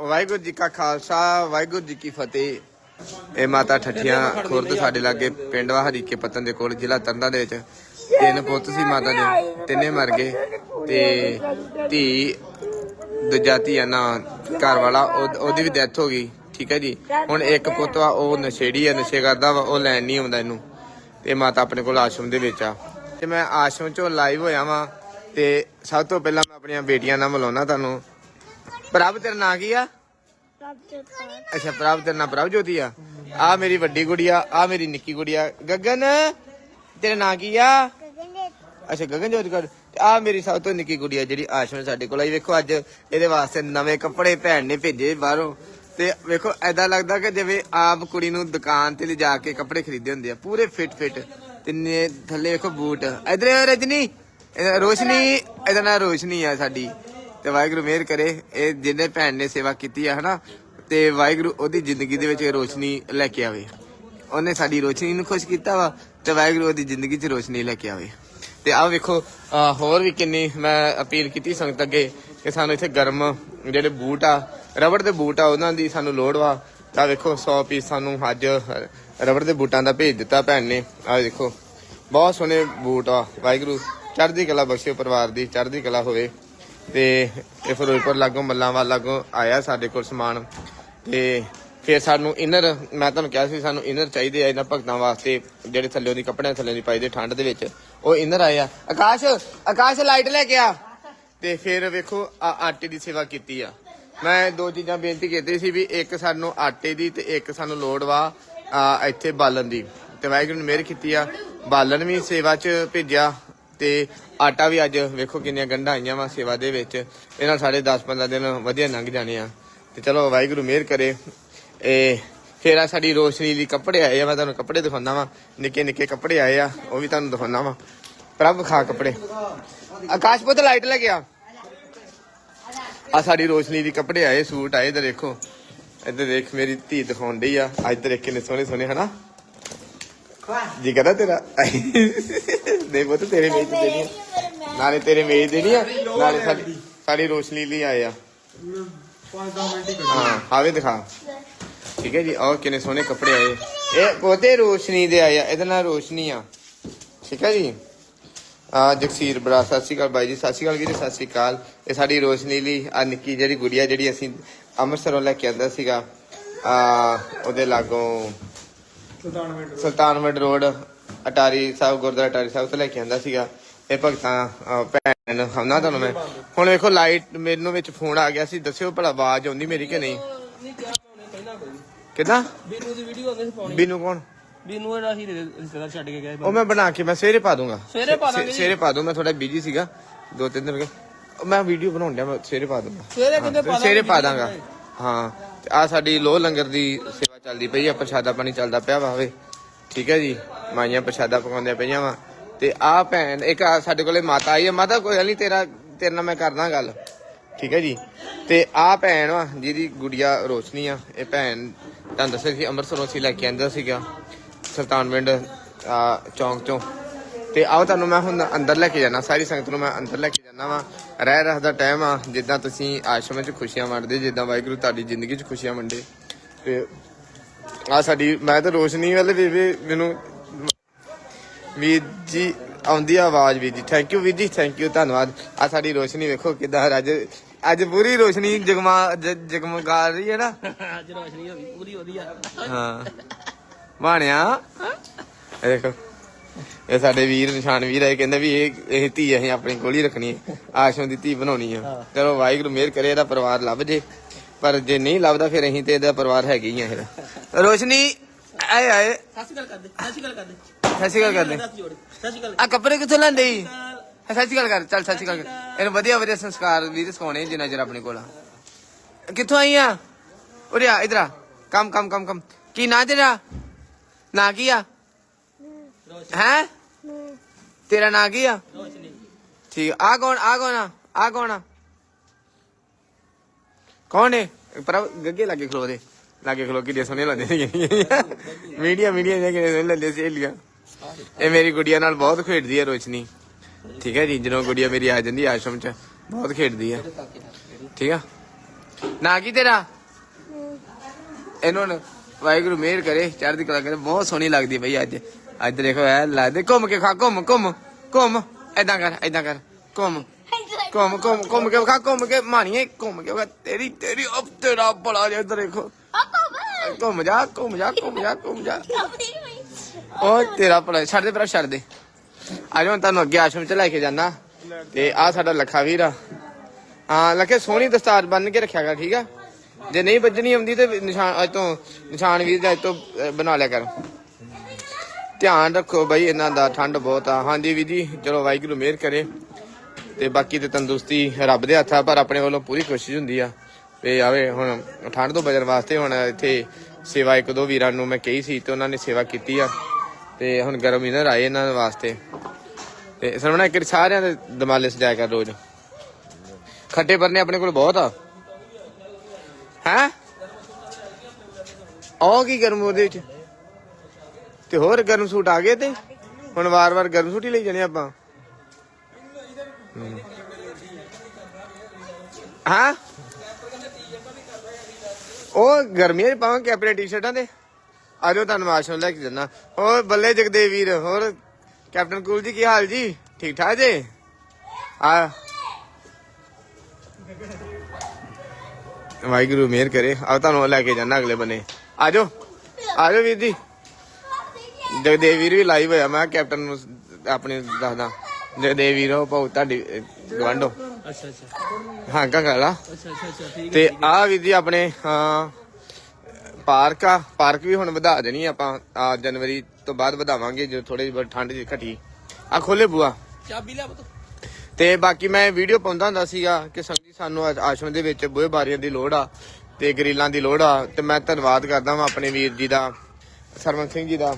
ਵਾਹਿਗੁਰੂ ਜੀ ਕਾ ਖਾਲਸਾ, ਵਾਹਿਗੁਰੂ ਜੀ ਕੀ ਫਤਿਹ। ਇਹ ਮਾਤਾ ਠੱਠੀਆਂ ਖੁਰਦ ਸਾਡੇ ਲਾਗੇ ਪਿੰਡ ਵਾ ਹਰੀਕੇ ਪਤਨ ਦੇ ਕੋਲ, ਜ਼ਿਲ੍ਹਾ ਤਰਨਤਾਰਨ ਦੇ ਵਿੱਚ। ਤਿੰਨ ਪੁੱਤ ਸੀ ਮਾਤਾ ਦੇ, ਤਿੰਨੇ ਮਰ ਗਏ ਤੇ ਧੀ, ਦੂਜਾ ਧੀ ਆ ਨਾ ਘਰ ਵਾਲਾ ਉਹ- ਉਹਦੀ ਵੀ ਡੈਥ ਹੋ ਗਈ, ਠੀਕ ਹੈ ਜੀ। ਹੁਣ ਇੱਕ ਪੁੱਤ ਵਾ, ਉਹ ਨਸ਼ੇੜੀ ਆ, ਨਸ਼ੇ ਕਰਦਾ ਵਾ, ਉਹ ਲੈਣ ਨਹੀਂ ਆਉਂਦਾ ਇਹਨੂੰ। ਤੇ ਮਾਤਾ ਆਪਣੇ ਕੋਲ ਆਸ਼ਰਮ ਦੇ ਵਿੱਚ ਆ। ਤੇ ਮੈਂ ਆਸ਼ਰਮ ਚੋਂ ਲਾਈਵ ਹੋਇਆ ਵਾਂ, ਤੇ ਸਭ ਤੋਂ ਪਹਿਲਾਂ ਮੈਂ ਆਪਣੀਆਂ ਬੇਟੀਆਂ ਨਾਲ ਮਿਲਾਉਣਾ ਤੁਹਾਨੂੰ। ਪ੍ਰਭ ਤੇਰਾ ਨਾਂ ਕੀ ਆ? ਅੱਛਾ, ਪ੍ਰਭ ਤੇਰਾ ਨਾਂ ਪ੍ਰਭ ਆ। ਆ ਮੇਰੀ ਵੱਡੀ ਗੁੜੀਆ, ਆ ਮੇਰੀ ਨਿੱਕੀ ਗੁੜੀਆ। ਗਗਨ, ਤੇਰਾ ਨਾਂ ਕੀ ਆ? ਅੱਛਾ ਗਗਨਜੋਤ ਕੌਰ। ਆ ਮੇਰੀ ਸਭ ਤੋਂ ਨਿੱਕੀ ਗੁੜੀਆ ਜਿਹੜੀ ਆਸ਼ਰਮ ਸਾਡੇ ਕੋਲ ਆਈ। ਵੇਖੋ ਅੱਜ ਇਹਦੇ ਵਾਸਤੇ ਨਵੇਂ ਕੱਪੜੇ ਭੈਣ ਨੇ ਭੇਜੇ ਬਾਹਰੋਂ। ਤੇ ਵੇਖੋ ਐਦਾਂ ਲੱਗਦਾ ਕਿ ਜਿਵੇਂ ਆਪ ਕੁੜੀ ਨੂੰ ਦੁਕਾਨ ਤੇ ਲਿਜਾ ਕੇ ਕੱਪੜੇ ਖਰੀਦੇ ਹੁੰਦੇ ਆ। ਪੂਰੇ ਫਿੱਟ ਫਿੱਟ ਤਿੰਨੇ ਥੱਲੇ ਵੇਖੋ ਬੂਟ। ਇਧਰ ਰਜਨੀ। ਰੋਸ਼ਨੀ, ਇਹਦਾ ਨਾਂ ਰੋਸ਼ਨੀ ਆ ਸਾਡੀ। ਤੇ ਵਾਹਿਗੁਰੂ ਮਿਹਰ ਕਰੇ। ਇਹ ਜਿਹਨੇ ਭੈਣ ਨੇ ਸੇਵਾ ਕੀਤੀ ਆ, ਹਨਾ, ਤੇ ਵਾਹਿਗੁਰੂ ਉਹਦੀ ਜ਼ਿੰਦਗੀ ਦੇ ਵਿੱਚ ਇਹ ਰੋਸ਼ਨੀ ਲੈ ਕੇ ਆਵੇ। ਉਹਨੇ ਸਾਡੀ ਰੋਸ਼ਨੀ ਨੂੰ ਖੁਸ਼ ਕੀਤਾ ਵਾ, ਤੇ ਵਾਹਿਗੁਰੂ ਉਹਦੀ ਜ਼ਿੰਦਗੀ 'ਚ ਰੋਸ਼ਨੀ ਲੈ ਕੇ ਆਵੇ। ਤੇ ਆਹ ਵੇਖੋ ਹੋਰ ਵੀ ਕਿੰਨੀ ਮੈਂ ਅਪੀਲ ਕੀਤੀ ਸੰਗਤ ਅੱਗੇ, ਕਿ ਸਾਨੂੰ ਇੱਥੇ ਗਰਮ ਜਿਹੜੇ ਬੂਟ ਆ, ਰਬੜ ਦੇ ਬੂਟ ਆ, ਉਹਨਾਂ ਦੀ ਸਾਨੂੰ ਲੋੜ ਵਾ। ਤਾਂ ਵੇਖੋ 100 ਪੀਸ ਸਾਨੂੰ ਅੱਜ ਰਬੜ ਦੇ ਬੂਟਾਂ ਦਾ ਭੇਜ ਦਿੱਤਾ ਭੈਣ ਨੇ। ਆਹ ਦੇਖੋ ਬਹੁਤ ਸੋਹਣੇ ਬੂਟ ਆ, ਵਾਹਿਗੁਰੂ, ਚੜ੍ਹਦੀ ਕਲਾ ਬਖਸ਼ਿਓ ਪਰਿਵਾਰ ਦੀ, ਚੜ੍ਹਦੀ ਕਲਾ ਹੋਵੇ। ਤੇ ਇਹ ਫਿਰੋਜ਼ਪੁਰ ਲਾਗੋਂ ਮੱਲਾਂਵਾਲ ਲਾਗੋਂ ਆਇਆ ਸਾਡੇ ਕੋਲ ਸਮਾਨ। ਤੇ ਫਿਰ ਸਾਨੂੰ ਇਨਰ ਮੈਂ ਤੁਹਾਨੂੰ ਕਿਹਾ ਸੀ ਸਾਨੂੰ ਇਨਰ ਚਾਹੀਦੇ ਆ ਇਹਨਾਂ ਭਗਤਾਂ ਵਾਸਤੇ, ਜਿਹੜੇ ਥੱਲੇ ਦੀ ਕੱਪੜਿਆਂ ਥੱਲੇ ਦੀ ਪਾਈ ਦੇ ਠੰਡ ਦੇ ਵਿੱਚ। ਉਹ ਇਨਰ ਆਏ ਆ। ਆਕਾਸ਼ ਆਕਾਸ਼ ਲਾਈਟ ਲੈ ਕੇ ਆ। ਤੇ ਫਿਰ ਵੇਖੋ, ਆ ਆਟੇ ਦੀ ਸੇਵਾ ਕੀਤੀ ਆ। ਮੈਂ ਦੋ ਚੀਜ਼ਾਂ ਬੇਨਤੀ ਕੀਤੀ ਸੀ ਵੀ ਇੱਕ ਸਾਨੂੰ ਆਟੇ ਦੀ ਤੇ ਇੱਕ ਸਾਨੂੰ ਲੋੜ ਵਾ ਇੱਥੇ ਬਾਲਣ ਦੀ। ਤੇ ਵਾਹਿਗੁਰੂ ਨੇ ਮਿਹਰ ਕੀਤੀ ਆ। ਬਾਲਣ ਵੀ ਸੇਵਾ 'ਚ ਭੇਜਿਆ। ਤੇ ਆਟਾ ਵੀ ਅੱਜ ਵੇਖੋ ਕਿੰਨੀਆਂ ਗੰਢਾਂ ਆਈਆਂ ਵਾ ਸੇਵਾ ਦੇ ਵਿੱਚ। ਇਹਨਾਂ ਸਾਡੇ 10-15 ਦਿਨ ਵਧੀਆ ਲੰਘ ਜਾਣੇ ਆ। ਤੇ ਚਲੋ ਵਾਹਿਗੁਰੂ ਮਿਹਰ ਕਰੇ। ਇਹ ਫੇਰ ਆ ਸਾਡੀ ਰੋਸ਼ਨੀ ਲਈ ਕੱਪੜੇ ਆਏ ਆ, ਮੈਂ ਤੁਹਾਨੂੰ ਕੱਪੜੇ ਦਿਖਾਉਂਦਾ ਵਾਂ। ਨਿੱਕੇ ਨਿੱਕੇ ਕੱਪੜੇ ਆਏ ਆ, ਉਹ ਵੀ ਤੁਹਾਨੂੰ ਦਿਖਾਉਂਦਾ ਵਾਂ। ਪ੍ਰਭ ਖਾ ਕੱਪੜੇ। ਆਕਾਸ਼ ਪੁੱਤ ਲਾਈਟ ਲੱਗਿਆ ਆ। ਸਾਡੀ ਰੋਸ਼ਨੀ ਦੀ ਕੱਪੜੇ ਆਏ, ਸੂਟ ਆਏ ਤੇ ਦੇਖੋ। ਇੱਧਰ ਦੇਖ ਮੇਰੀ ਧੀ ਦਿਖਾਉਣ ਡਈ ਆ। ਅੱਜ ਇੱਧਰ ਦੇਖ ਕਿੰਨੇ ਸੋਹਣੇ ਸੋਹਣੇ ਹਨਾ? ਜੀ ਕਹਦਾ ਤੇਰਾ ਦੇ ਪੁੱਤ ਤੇਰੇ ਮੇਜ ਦੇਣੀ ਆ। ਨਾਲੇ ਤੇਰੇ ਮੇਜ ਦੇਣੀ ਆ। ਨਾਲੇ ਸਾਡੀ ਸਾਡੀ। ਰੋਸ਼ਨੀ ਲਈ ਆਏ ਆ। ਹਾਂ ਆਵੇ ਦਿਖਾ। ਠੀਕ ਹੈ ਜੀ ਔਰ ਕਿੰਨੇ ਸੋਹਣੇ ਕੱਪੜੇ ਆਏ। ਇਹ ਪੋਤੇ ਰੋਸ਼ਨੀ ਦੇ ਆਏ ਆ ਇਹਦੇ ਨਾਲ ਰੋਸ਼ਨੀ ਆ। ਠੀਕ ਹੈ ਜੀ। ਆ ਜਗਸੀਰ ਬੜਾ ਸਤਿ ਸ਼੍ਰੀ ਅਕਾਲ ਬਾਈ ਜੀ ਸਤਿ ਸ਼੍ਰੀ ਅਕਾਲ ਵੀਰੇ ਸਤਿ ਸ਼੍ਰੀ ਅਕਾਲ। ਇਹ ਸਾਡੀ ਰੋਸ਼ਨੀ ਲਈ ਆ ਨਿੱਕੀ ਜਿਹੜੀ ਗੁੜੀਆ ਜਿਹੜੀ ਅਸੀਂ ਅੰਮ੍ਰਿਤਸਰੋਂ ਲੈ ਕੇ ਆਂਦਾ ਸੀਗਾ ਆ ਉਹਦੇ ਲਾਗੋਂ ਸੁਲਤਾਨਵਿੰਡ ਰੋਡ। ਅਟਾਰੀ ਸਾਹਿਬ ਗੁਰਦੁਆਰਾ ਅਟਾਰੀ ਸਾਹਿਬ ਤੋਂ ਲੈ ਕੇ ਆਂਦਾ ਸੀਗਾ। ਇਹ ਭਗਤਾਂ ਅਹ, ਭੈਣ ਨੂੰ ਤੁਹਾਨੂੰ ਮੈਂ। ਹੁਣ ਵੇਖੋ ਲਾਈਟ ਮੈਨੂੰ ਵਿੱਚ ਫੋਨ ਆ ਗਿਆ ਸੀ ਦੱਸਿਓ ਭਲਾ ਆਵਾਜ਼ ਆਉਂਦੀ ਮੇਰੀ ਕਿ ਨਹੀਂ? ਕਿਦਾਂ? ਬੀਨੂ ਦੀ ਵੀਡੀਓ ਉਹਨੇ ਪਾਉਣੀ। ਬੀਨੂ ਕੌਣ? ਬੀਨੂ ਇਹਦਾ ਹੀ ਰਿਸ਼ਤੇਦਾਰ ਛੱਡ ਕੇ ਗਿਆ ਉਹ ਮੈਂ ਬਣਾ ਕੇ ਮੈਂ ਸਵੇਰੇ ਪਾ ਦੂੰਗਾ। ਸਵੇਰੇ ਪਾ ਦਾਂਗੇ ਜੀ। ਸਵੇਰੇ ਪਾ ਦੂੰ ਮੈਂ ਥੋੜਾ ਬਿਜ਼ੀ ਸੀਗਾ। ਦੋ ਤਿੰਨ ਦਿਨ ਹੋ ਗਏ। ਉਹ ਮੈਂ ਵੀਡੀਓ ਬਣਾਉਣ ਡਿਆ ਮੈਂ ਸਵੇਰੇ ਪਾ ਦੂੰਗਾ। ਸਵੇਰੇ ਕਿਤੇ ਪਾ ਸਵੇਰੇ ਪਾ ਦਾਂਗਾ। ਹਾਂ ਆ ਸਾਡੀ ਲੋਹ ਲੰਗਰ ਦੀ ਚੱਲਦੀ ਪਈ ਆ ਪ੍ਰਸ਼ਾਦਾ ਪਾਣੀ ਚੱਲਦਾ ਪਿਆ ਵਾ ਵੇ ਠੀਕ ਹੈ ਜੀ ਮਾਈਆਂ ਪ੍ਰਸ਼ਾਦਾ ਪਕਾਉਂਦੀਆਂ ਪਈਆਂ ਵਾ। ਤੇ ਆ ਭੈਣ ਇੱਕ ਆਹ ਸਾਡੇ ਕੋਲੇ ਮਾਤਾ ਆਈ ਆ। ਮਾਤਾ ਕੋਈ ਗੱਲ ਨਹੀਂ ਤੇਰਾ ਤੇਰੇ ਨਾਲ ਮੈਂ ਕਰਦਾ ਗੱਲ। ਠੀਕ ਹੈ ਜੀ। ਤੇ ਆ ਭੈਣ ਵਾ ਜਿਹਦੀ ਗੁੜੀਆ ਰੋਸ਼ਨੀ ਆ ਇਹ ਭੈਣ ਤੁਹਾਨੂੰ ਦੱਸਿਆ ਸੀ ਅੰਮ੍ਰਿਤਸਰੋਂ ਅਸੀਂ ਲੈ ਕੇ ਆਂਦਾ ਸੀਗਾ ਸੁਲਤਾਨਵਿੰਡ ਆ, ਚੌਂਕ ਚੋਂ। ਤੇ ਆਓ ਤੁਹਾਨੂੰ ਮੈਂ ਹੁਣ ਅੰਦਰ ਲੈ ਕੇ ਜਾਣਾ ਸਾਰੀ ਸੰਗਤ ਨੂੰ ਮੈਂ ਅੰਦਰ ਲੈ ਕੇ ਜਾਣਾ ਵਾ। ਰਹਿ ਰਹ ਦਾ ਟਾਈਮ ਆ ਜਿੱਦਾਂ ਤੁਸੀਂ ਆਸ਼ਰਮ ਵਿੱਚ ਖੁਸ਼ੀਆਂ ਵੰਡਦੇ ਜਿੱਦਾਂ ਵਾਹਿਗੁਰੂ ਤੁਹਾਡੀ ਜ਼ਿੰਦਗੀ 'ਚ ਖੁਸ਼ੀਆਂ ਵੰਡੇ। ਤੇ ਆ ਸਾਡੀ ਮੈਂ ਤਾਂ ਰੋਸ਼ਨੀ ਵਾਲੇ ਵੀ ਵੀ ਮੈਨੂੰ ਵੀਰ ਜੀ ਆਉਂਦੀ ਆ ਆਵਾਜ਼ ਵੀਰ ਜੀ। ਥੈਂਕ ਯੂ ਵੀਰ ਜੀ ਥੈਂਕ ਯੂ ਧੰਨਵਾਦ। ਆ ਸਾਡੀ ਰੋਸ਼ਨੀ ਵੇਖੋ ਕਿਦਾਂ ਅੱਜ ਅੱਜ ਪੂਰੀ ਰੋਸ਼ਨੀ ਜਗਮਾ ਜਗਮਗਾ ਰਹੀ ਹੈ ਨਾ? ਅੱਜ ਰੋਸ਼ਨੀ ਹੋ ਗਈ ਪੂਰੀ ਵਧੀਆ। ਹਾਂ। ਬਾਣਿਆ ਇਹ ਦੇਖੋ ਇਹ ਸਾਡੇ ਵੀਰ ਨਿਸ਼ਾਨ ਵੀਰ ਹੈ ਕਹਿੰਦੇ ਵੀ ਇਹ ਇਹ ਧੀ ਅਸੀਂ ਆਪਣੀ ਕੋਲ ਹੀ ਰੱਖਣੀ ਹੈ ਆਸ਼ਰਮ ਦੀ ਧੀ ਬਣਾਉਣੀ ਆ। ਚਲੋ ਵਾਹਿਗੁਰੂ ਮਿਹਰ ਕਰੇ ਇਹਦਾ ਪਰਿਵਾਰ ਲੱਭ ਜੇ। ਪਰ ਜੇ ਨਹੀਂ ਲੱਭਦਾ ਫਿਰ ਅਸੀਂ ਤੇ ਇਹਦਾ ਪਰਿਵਾਰ ਹੈਗੇ ਹੀ ਆ ਇਹਦਾ ਰੋਸ਼ਨੀ ਆਏ ਆਏ। ਸਤਿ ਸ਼੍ਰੀ ਅਕਾਲ ਕਰਦੇ। ਸਤਿ ਸ਼੍ਰੀ ਅਕਾਲ ਕਰਦੇ। ਸਤਿ ਸ਼੍ਰੀ ਅਕਾਲ। ਕਰਦੇ ਦੱਸ ਜੋੜ ਸਤਿ ਸ਼੍ਰੀ ਅਕਾਲ। ਆ ਕੱਪੜੇ ਕਿੱਥੋਂ ਲੈਂਦੇ ਈ ਸਤਿ ਸ਼੍ਰੀ ਅਕਾਲ ਕਰ। ਚੱਲ ਸਤਿ ਸ਼੍ਰੀ ਅਕਾਲ। ਕਰ। ਇਹਨੂੰ ਵਧੀਆ ਵਧੀਆ ਸੰਸਕਾਰ ਵੀਰ ਸਿਖਾਉਣੇ ਜਿੰਨਾ ਚਿਰ ਆਪਣੇ ਕੋਲ ਆ। ਕਿੱਥੋਂ ਆਈ ਆ? ਉਰੇ ਆ ਇਧਰ ਆ। ਕੰਮ ਕੰਮ ਕੰਮ ਕੰਮ। ਕੀ ਨਾਂ ਤੇਰਾ? ਨਾਂ ਕੀ ਆ? ਹੈ? ਤੇਰਾ ਨਾਂ ਕੀ ਆ? ਰੋਸ਼ਨੀ। ਠੀਕ ਆ ਕੌਣ ਆ ਕੌਣ ਆ? ਆ ਕੌਣ ਆ? ਕੌਣ ਹੈ ਪਰ ਗੱਗੇ ਲੱਗੇ ਖਲੋ ਦੇ ਲੱਗੇ ਖਲੋ ਕਿੱਡੇ ਸੋਹਣੇ ਲੱਗਦੇ ਸੀ ਮੀਡੀਆ ਮੀਡੀਆ ਦੇ ਕਿੰਨੇ ਸੋਹਣੇ ਲੱਗਦੇ ਸੀ ਏਲੀਆਂ ਇਹ ਮੇਰੀ ਗੁੜੀਆ ਨਾਲ ਬਹੁਤ ਖੇਡਦੀ ਹੈ ਰੋਸ਼ਨੀ ਠੀਕ ਹੈ ਜੀ ਜਦੋਂ ਗੁੜੀਆ ਮੇਰੀ ਆ ਜਾਂਦੀ ਆਸ਼ਰਮ ਚ ਬਹੁਤ ਖੇਡਦੀ ਹੈ ਠੀਕ ਆ ਨਾ ਕੀ ਤੇਰਾ ਇਹਨੂੰ ਵਾਹਿਗੁਰੂ ਮਿਹਰ ਕਰੇ ਚੜ੍ਹਦੀ ਕਲਾ ਕਰੇ ਬਹੁਤ ਸੋਹਣੀ ਲੱਗਦੀ ਬਈ ਅੱਜ ਅੱਜ ਦੇਖੋ ਐ ਲੱਗਦੇ ਘੁੰਮ ਕੇ ਖਾ ਘੁੰਮ ਘੁੰਮ ਘੁੰਮ ਐਦਾਂ ਕਰ ਐਦਾਂ ਕਰ ਘੁੰਮ ਘੁੰਮ ਘੁੰਮ ਘੁੰਮ ਕੇ ਖਾ ਘੁੰਮ ਕੇ ਮਾਣੀਏ ਘੁੰਮ ਕੇ ਖਾ ਤੇਰੀ ਤੇਰੀ ਅਬ ਤੇਰਾ ਬੜਾ ਜਿਹਾ ਇੱਧਰ ਦੇਖੋ। ਘੁੰਮ। ਜਾ ਘੁੰਮ ਜਾ ਘੁੰਮ ਜਾ ਘੁੰਮ ਜਾ। ਉਹ ਤੇਰਾ ਭਲਾ ਛੱਡ ਦੇ ਪਰ ਛੱਡ ਦੇ। ਅੱਜ ਹੁਣ ਤੁਹਾਨੂੰ ਅੱਗੇ ਆਸ਼ਰਮ ਚ ਲੈ ਕੇ ਜਾਣਾ ਤੇ ਆ ਸਾਡਾ ਲੱਖਾ ਵੀਰ ਆ। ਹਾਂ ਲੱਖੇ ਸੋਹਣੀ ਦਸਤਾਰ ਬੰਨ ਕੇ ਰੱਖਿਆ ਕਰ ਠੀਕ ਆ? ਜੇ ਨਹੀਂ ਵੱਜਣੀ ਆਉਂਦੀ ਤੇ ਨਿਸ਼ਾਨ ਅੱਜ ਤੋਂ ਨਿਸ਼ਾਨ ਵੀਰ ਦਾ ਅੱਜ ਤੋਂ ਬਣਾ ਲਿਆ ਕਰ। ਧਿਆਨ ਰੱਖੋ ਬਈ ਇਹਨਾਂ ਦਾ ਠੰਡ ਬਹੁਤ ਆ। ਹਾਂਜੀ ਵੀਰ ਜੀ ਚਲੋ ਵਾਹਿਗੁਰੂ ਮਿਹਰ ਕਰੇ। ਤੇ ਬਾਕੀ ਤੇ ਤੰਦਰੁਸਤੀ ਰੱਬ ਦੇ ਹੱਥ ਆ ਪਰ ਆਪਣੇ ਵੱਲੋਂ ਪੂਰੀ ਕੋਸ਼ਿਸ਼ ਹੁੰਦੀ ਆ ਤੇ ਆਵੇ ਹੁਣ ਠੰਡ ਤੋਂ ਬਚਣ ਵਾਸਤੇ ਹੁਣ ਇੱਥੇ ਸੇਵਾ ਇੱਕ ਦੋ ਵੀਰਾਂ ਨੂੰ ਮੈਂ ਕਹੀ ਸੀ ਤੇ ਉਹਨਾਂ ਨੇ ਸੇਵਾ ਕੀਤੀ ਆ ਤੇ ਹੁਣ ਗਰਮ ਇਨਰ ਆਏ ਇਹਨਾਂ ਵਾਸਤੇ। ਤੇ ਸਰਵਣਾ, ਇੱਕ ਸਾਰਿਆਂ ਦੇ ਦਿਮਾਲੇ ਸਜਾਇਆ ਕਰ ਰੋਜ਼। ਖੱਟੇ ਪਰਨੇ ਆਪਣੇ ਕੋਲ ਬਹੁਤ ਆ। ਹੈ? ਉਹ ਕੀ ਗਰਮ ਉਹਦੇ ਵਿੱਚ? ਤੇ ਹੋਰ ਗਰਮ ਸੂਟ ਆ ਗਏ ਤੇ? ਹੁਣ ਵਾਰ-ਵਾਰ ਗਰਮ ਸੂਟ ਹੀ ਲਈ ਜਾਣੇ ਆਪਾਂ। ਹਾਂ? ਉਹ ਗਰਮੀਆਂ 'ਚ ਪਾਵਾਂਗੇ ਆਪਣੇ ਟੀ-ਸ਼ਰਟਾਂ ਤੇ? ਆ ਜਾਓ ਤੁਹਾਨੂੰ ਆਸ਼ਰਮ ਲੈ ਕੇ ਜੰਨਾ ਹੋਰ ਬੱਲੇ ਜਗਦੇਵ ਵੀਰ, ਹੋਰ ਕੈਪਟਨ ਕੂਲ ਜੀ ਕੀ ਹਾਲ ਜੀ? ਠੀਕ ਠਾਕ ਜੀ? ਆ। ਵਾਹਿਗੁਰੂ ਮਿਹਰ ਕਰੇ। ਆ ਤੁਹਾਨੂੰ ਲੈ ਕੇ ਜਾਣਾ ਅਗਲੇ ਬੰਨੇ। ਆ ਜਾਓ ਆ ਜਾਓ ਵੀਰ ਜੀ। ਜਗਦੇਵ ਵੀਰ ਵੀ ਲਾਈਵ ਹੋਇਆ, ਮੈਂ ਕੈਪਟਨ ਨੂੰ ਆਪਣੇ ਦੱਸਦਾ। ਜਗਦੇਵ ਵੀਰ ਉਹ ਭਾਉ ਤੁਹਾਡੀ ਗਵਾਂਡੋ ਅੱਛਾ ਅੱਛਾ। ਹਾਂ ਕਾ ਗਾਲਾ ਅੱਛਾ ਅੱਛਾ ਅੱਛਾ ਠੀਕ ਤੇ ਆ ਵੀਰ ਜੀ ਆਪਣੇ ਹਾਂ ਪਾਰਕ ਆ। ਪਾਰਕ ਵੀ ਹੁਣ ਵਧਾ ਦੇਣੀ ਆਪਾਂ। ਆ ਜਨਵਰੀ ਤੋਂ ਬਾਅਦ ਵਧਾਵਾਂਗੇ ਜਦੋਂ ਥੋੜੀ ਜਿਹੀ ਠੰਡ ਜੀ ਘਟੀ। ਆ ਖੋਲੇ ਬੂਆ ਚਾਬੀ ਲਿਆ ਪੁੱਤ ਤੇ। ਬਾਕੀ ਮੈਂ ਵੀਡੀਓ ਪਾਉਂਦਾ ਹੁੰਦਾ ਸੀਗਾ ਕਿ ਸੰਗਤ ਸਾਨੂੰ ਆਸ਼ਰਮ ਦੇ ਵਿੱਚ ਬੂਹੇ ਬਾਰੀਆਂ ਦੀ ਲੋੜ ਆ ਤੇ ਗਰੀਲਾਂ ਦੀ ਲੋੜ ਆ। ਤੇ ਮੈਂ ਧੰਨਵਾਦ ਕਰਦਾ ਹਾਂ ਆਪਣੇ ਵੀਰ ਜੀ ਦਾ ਸਰਵਨ ਸਿੰਘ ਜੀ ਦਾ।